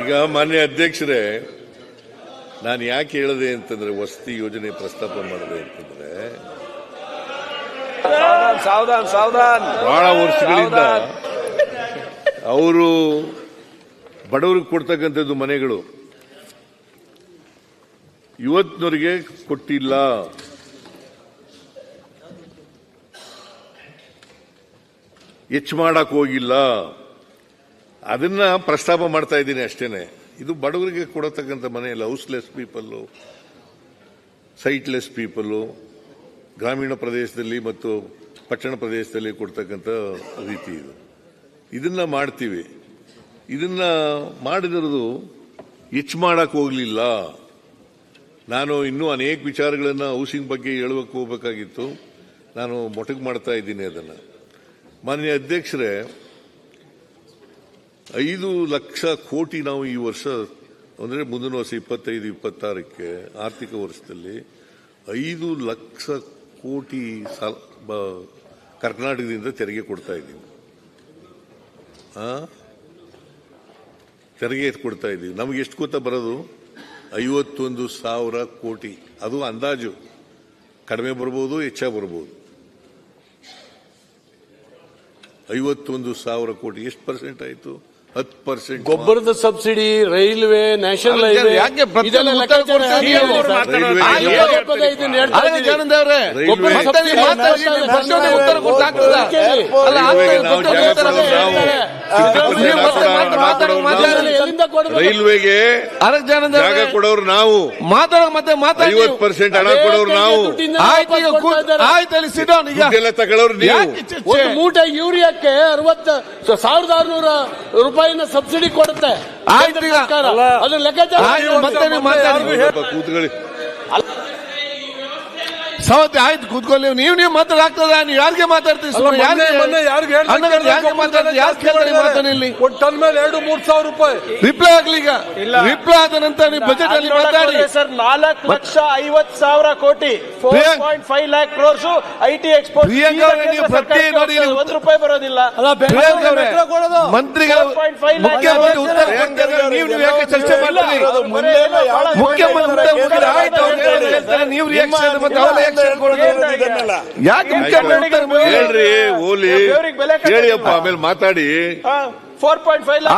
ಈಗ ಮಾನ್ಯ ಅಧ್ಯಕ್ಷರೇ ನಾನು ಯಾಕೆ ಹೇಳಿದೆ ಅಂತಂದ್ರೆ ವಸತಿ ಯೋಜನೆ ಪ್ರಸ್ತಾಪ ಮಾಡಿದೆ ಅಂತಂದ್ರೆ ಬಹಳ ವರ್ಷಗಳಿಂದ ಅವರು ಬಡವರಿಗೆ ಕೊಡ್ತಕ್ಕಂಥದ್ದು ಮನೆಗಳು. ಇವತ್ತಿನವರಿಗೆ ಕೊಟ್ಟಿಲ್ಲ. ಹೆಚ್ಚು ಮಾಡಕ್ ಹೋಗಿಲ್ಲ. ಅದನ್ನ ಪ್ರಸ್ತಾಪ ಮಾಡ್ತಾ ಇದ್ದೀನಿ ಅಷ್ಟೇನೆ. ಇದು ಬಡವರಿಗೆ ಕೊಡತಕ್ಕಂಥ ಮನೆಯಲ್ಲ ಹೌಸ್ಲೆಸ್ ಪೀಪಲ್ಲು ಸೈಟ್ಲೆಸ್ ಪೀಪಲ್ಲು ಗ್ರಾಮೀಣ ಪ್ರದೇಶದಲ್ಲಿ ಮತ್ತು ಪಟ್ಟಣ ಪ್ರದೇಶದಲ್ಲಿ ಕೊಡ್ತಕ್ಕಂಥ ರೀತಿ ಇದು. ಇದನ್ನ ಮಾಡ್ತೀವಿ. ಇದನ್ನ ಮಾಡಿದ್ರದು ಹೆಚ್ಚು ಮಾಡಕ್ ಹೋಗ್ಲಿಲ್ಲ. ನಾನು ಇನ್ನೂ ಅನೇಕ ವಿಚಾರಗಳನ್ನು ಹೌಸಿಂಗ್ ಬಗ್ಗೆ ಹೇಳಬೇಕು ಹೋಗಬೇಕಾಗಿತ್ತು. ನಾನು ಮೊಟಕು ಮಾಡ್ತಾ ಇದ್ದೀನಿ ಅದನ್ನು. ಮಾನ್ಯ ಅಧ್ಯಕ್ಷರೇ ಐದು ಲಕ್ಷ ಕೋಟಿ ನಾವು ಈ ವರ್ಷ, ಅಂದರೆ ಮುಂದಿನ ವರ್ಷ ಇಪ್ಪತ್ತೈದು, ಇಪ್ಪತ್ತಾರಕ್ಕೆ, ಆರ್ಥಿಕ ವರ್ಷದಲ್ಲಿ ಐದು ಲಕ್ಷ ಕೋಟಿ ಸಾಲ ಕರ್ನಾಟಕದಿಂದ ತೆರಿಗೆ ಕೊಡ್ತಾ ಇದ್ದೀವಿ? ತೆರಿಗೆ ಕೊಡ್ತಾ ಇದ್ದೀವಿ. ನಮಗೆ ಎಷ್ಟು ಗೊತ್ತಾ ಬರೋದು? ಐವತ್ತೊಂದು ಸಾವಿರ ಕೋಟಿ. ಅದು ಅಂದಾಜು. ಕಡಿಮೆ ಬರ್ಬೋದು ಹೆಚ್ಚಾಗಿ ಬರ್ಬೋದು. ಐವತ್ತೊಂದು ಸಾವಿರ ಕೋಟಿ. ಎಷ್ಟು ಪರ್ಸೆಂಟ್ ಆಯಿತು? ಹತ್ತು ಪರ್ಸೆಂಟ್ ಗೊಬ್ಬರದ ಸಬ್ಸಿಡಿ ರೈಲ್ವೆ ನ್ಯಾಷನಲ್ ಹೈವೇ ಯಾಕೆ ಇದೆಲ್ಲ ಲೆಕ್ಕಾಚಾರ? ಸರ್. ರೈಲ್ವೆ ಪದೇ ಪದೇ ಇದನ್ನ ಹೇಳ್ತಾ ಅಲ್ಲ ಅವ್ರೆ, ರೈಲ್ವೆ- ಮತ್ತೆ ನೀವು ಮಾತಾಡಿ, ನೀವು ಪ್ರಶ್ನೆಗೆ ಉತ್ತರ? ಅಲ್ಲ, ನಾವು. ನಾವು. ರೈಲ್ವೆಗೆ ಜಾಗ ಕೊಡೋರು ನಾವು. ಮಾತಾಡೋ ಮತ್ತೆ ಐವತ್ತು ಪರ್ಸೆಂಟ್ ಹಣ ಕೊಡೋರು ನಾವು. ಆಯ್ತು ಈಗ ತಗೊಳ್ಳೋರು ನೀವು. ಒಂದು ಮೂಟೆ ಯೂರಿಯಾಕ್ಕೆ ಅರವತ್ತ ಸಾವಿರದ ಆರುನೂರ ರೂಪಾಯಿನ ಸಬ್ಸಿಡಿ ಕೊಡುತ್ತೆ. ಆಯ್ತು ಅದು ಲೆಕ್ಕಾಚಾರ ಕೂತ್ಕೊಳ್ಳಿ. ಸವತಿ ಆಯ್ತು ಕೂತ್ಕೊಳ್ಳಿ. ನೀವು ನೀವು ಮಾತಾಡ್ತದ ನೀವು ಯಾರಿಗೆ ಮಾತಾಡ್ತೀವಿ ಸುಮ್ನೆ ಯಾರಿಗೆ ಅಣ್ಣಗಳು ಯಾರಿಗೆ ಮಾತಾಡ್ತೀರಿ? ಯಾರು ಕೇಳ್ತಾರೆ ಮಾತಾಡಿ ಇಲ್ಲಿ? ಒಂದ್ ಟನ್ ಮೇಲೆ ಎರಡು ಮೂರ್ ಸಾವಿರ ರೂಪಾಯಿ. ರಿಪ್ಲೈ ಆಗ್ಲಿ ಈಗ. ರಿಪ್ಲೈ ಆದ ನಂತರ ನೀವು ಬಜೆಟ್ ಅಲ್ಲಿ ಮಾತಾಡಿ. ಸರ್ ನಾಲ್ಕು ಲಕ್ಷ ಐವತ್ ಸಾವಿರ ಕೋಟಿ. Four Priyank- point five lakh crores I T export ಪ್ರತಿ ನೋಡಿ ಒಂದ್ ರೂಪಾಯಿ ಬರೋದಿಲ್ಲ. ಮಂತ್ರಿಗಳು 4.5 ಲ್ಯಾಕ್ ಮುಖ್ಯಮಂತ್ರಿ ಉತ್ತರ ಕೊಡ್ತಾರೆ. ನೀವು ನೀವು ಯಾಕೆ ಚರ್ಚೆ ಮಾಡ್ತೀರಿ? ಮುಖ್ಯಮಂತ್ರಿ ನೀವು ರಿಯಾಕ್ಷನ್ ಮತ್ತೆ ಯಾಕೆ ಹೇಳ್ರಿ ಓಲಿ. ಹೇಳಿಯಪ್ಪ ಆಮೇಲೆ ಮಾತಾಡಿ. ಫೋರ್ ಪಾಯಿಂಟ್ ಫೈವ್ ಲ್ಯಾಕ್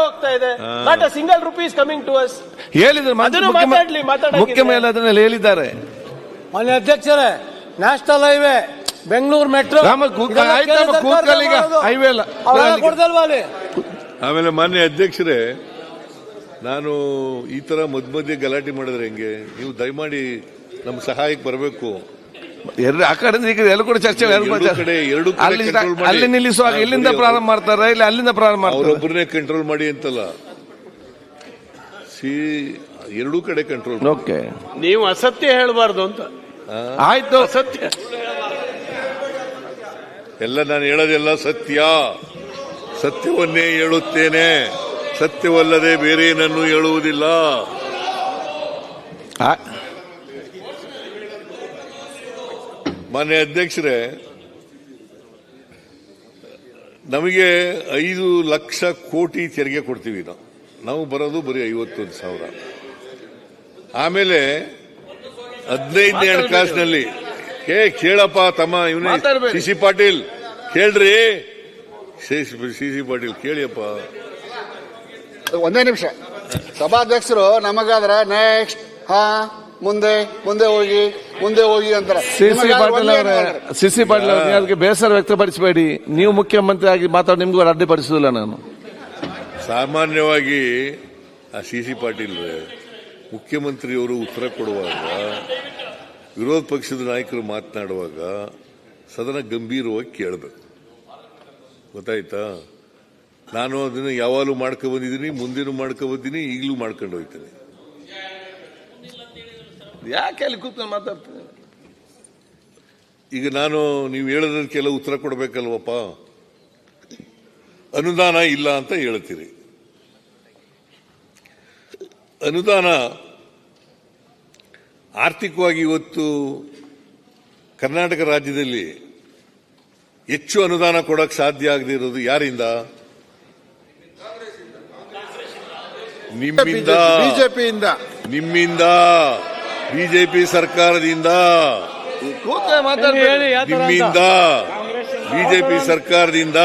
ಹೋಗ್ತಾ ಇದೆ. Not a single rupees coming to us ಹೇಳಿದ್ರು ಅದನ್ನು ಮಾತಾಡ್ಲಿ, ಮಾತಾಡಿ ಮುಖ್ಯಮಂತ್ರಿ ಅದನ್ನೆಲ್ಲ ಹೇಳಿದ್ದಾರೆ. ಮಾನ್ಯ ಅಧ್ಯಕ್ಷರೇ national highway Bengaluru metro highway ಅಲ್ಲಿ? ಆಮೇಲೆ ಮಾನ್ಯ ಅಧ್ಯಕ್ಷರೇ ನಾನು ಈ ತರ ಮಧ್ಯ ಮಧ್ಯೆ ಗಲಾಟೆ ಮಾಡಿದ್ರೆ ಹೆಂಗೆ? ನೀವು ದಯಮಾಡಿ ನಮ್ಮ ಸಹಾಯಕ್ಕೆ ಬರಬೇಕು. ಎರಡು ಆ ಕಡೆ ಈ ಕಡೆ ಎಲ್ಲ ಕೂಡ ಚರ್ಚೆ ಎಲ್ಲ ಕೂಡ ಚರ್ಚೆ. ಕಡೆ ಎರಡು ಕಡೆ ಅಲ್ಲಿ control ಮಾಡಿ. ಅಲ್ಲಿ ನಿಲ್ಲಿಸುವಾಗ ಎಲ್ಲಿಂದ ಇಲ್ಲಿಂದ ಪ್ರಾರಂಭ ಮಾಡ್ತಾರೆ ಇಲ್ಲ ಅಲ್ಲಿಂದ ಪ್ರಾರಂಭ ಮಾಡ್ತಾರೆ? ಅವರೊಬ್ಬರನ್ನೇ ಕಂಟ್ರೋಲ್ ಮಾಡಿ ಅಂತಲ್ಲ. ಸಿ ಎರಡೂ ಕಡೆ ಕಂಟ್ರೋಲ್ ಓಕೆ ನೀವು ಅಸತ್ಯ ಹೇಳಬಾರ್ದು ಅಂತ. ಆಯ್ತು. ಸತ್ಯ ಎಲ್ಲ ನಾನು ಹೇಳೋದೆಲ್ಲ ಸತ್ಯ. ಸತ್ಯವನ್ನೇ ಹೇಳುತ್ತೇನೆ. ಸತ್ಯವಲ್ಲದೆ ಬೇರೇನನ್ನು ಹೇಳುವುದಿಲ್ಲ. ಆ- ಮಾನ್ಯ ಅಧ್ಯಕ್ಷರೇ ನಮಗೆ ಐದು ಲಕ್ಷ ಕೋಟಿ ತೆರಿಗೆ ಕೊಡ್ತೀವಿ ನಾವು. ನಾವು ಬರೋದು ಬರೀ ಐವತ್ತೊಂದು ಸಾವಿರ. ಆಮೇಲೆ ಹದಿನೈದನೇ ಹಣಕಾಸಿನಲ್ಲಿ ಏ ಕೇಳಪ್ಪ ತಮ್ಮ ಇವನೇ. ಸಿ ಸಿ ಪಾಟೀಲ್ ಕೇಳ್ರಿ. ಸಿ ಸಿ ಪಾಟೀಲ್ ಕೇಳಿಯಪ್ಪ. ಒಂದೇ ನಿಮಿಷ. ಸಭಾಧ್ಯಕ್ಷರು ನಮಗಾದ್ರೆ ನೆಕ್ಸ್ಟ್ ಹಾ. ಮುಂದೆ ಮುಂದೆ ಹೋಗಿ ಮುಂದೆ ಹೋಗಿ ಅಂತಾರೆ. ಸಿಸಿ ಪಾಟೀಲ್ ಅವರೇ ಅಂತಾರೆ. ಸಿ ಸಿ ಪಾಟೀಲ್ ಅವರೇ ಅದಕ್ಕೆ ಬೇಸರ ವ್ಯಕ್ತಪಡಿಸಬೇಡಿ. ನೀವು ಮುಖ್ಯಮಂತ್ರಿ ಆಗಿ ಮಾತಾಡಿ ನಿಮ್ಗೂ ಅಡ್ಡಿಪಡಿಸುದಿಲ್ಲ ನಾನು. ಸಾಮಾನ್ಯವಾಗಿ ಆ ಸಿ ಸಿ ಪಾಟೀಲ್ ಮುಖ್ಯಮಂತ್ರಿಯವರು ಉತ್ತರ ಕೊಡುವಾಗ ವಿರೋಧ ಪಕ್ಷದ ನಾಯಕರು ಮಾತನಾಡುವಾಗ ಸದನ ಗಂಭೀರವಾಗಿ ಕೇಳಬೇಕು. ಗೊತ್ತಾಯ್ತಾ? ನಾನು ಅದನ್ನು ಯಾವಾಗಲೂ ಮಾಡ್ಕೊ ಬಂದಿದ್ದೀನಿ ಮುಂದಿನೂ ಮಾಡ್ಕೊ ಬಂದಿನಿ ಈಗಲೂ ಮಾಡ್ಕೊಂಡು ಹೋಗ್ತೀನಿ. ಯಾಕೆ ಅಲ್ಲಿ ಕೂತ್ಕೊಂಡು ಮಾತಾಡ್ತೀನಿ. ಈಗ ನಾನು ನೀವು ಹೇಳೋದಕ್ಕೆಲ್ಲ ಉತ್ತರ ಕೊಡಬೇಕಲ್ವಪ್ಪ? ಅನುದಾನ ಇಲ್ಲ ಅಂತ ಹೇಳ್ತೀರಿ. ಅನುದಾನ ಆರ್ಥಿಕವಾಗಿ ಇವತ್ತು ಕರ್ನಾಟಕ ರಾಜ್ಯದಲ್ಲಿ ಹೆಚ್ಚು ಅನುದಾನ ಕೊಡಕ್ಕೆ ಸಾಧ್ಯ ಆಗದೆ ಇರೋದು ಯಾರಿಂದ? ನಿಮ್ಮಿಂದ. ಬಿಜೆಪಿಯಿಂದ. ನಿಮ್ಮಿಂದ. ಬಿಜೆಪಿ ಸರ್ಕಾರದಿಂದ. ನಿಮ್ಮಿಂದ ಬಿಜೆಪಿ ಸರ್ಕಾರದಿಂದ.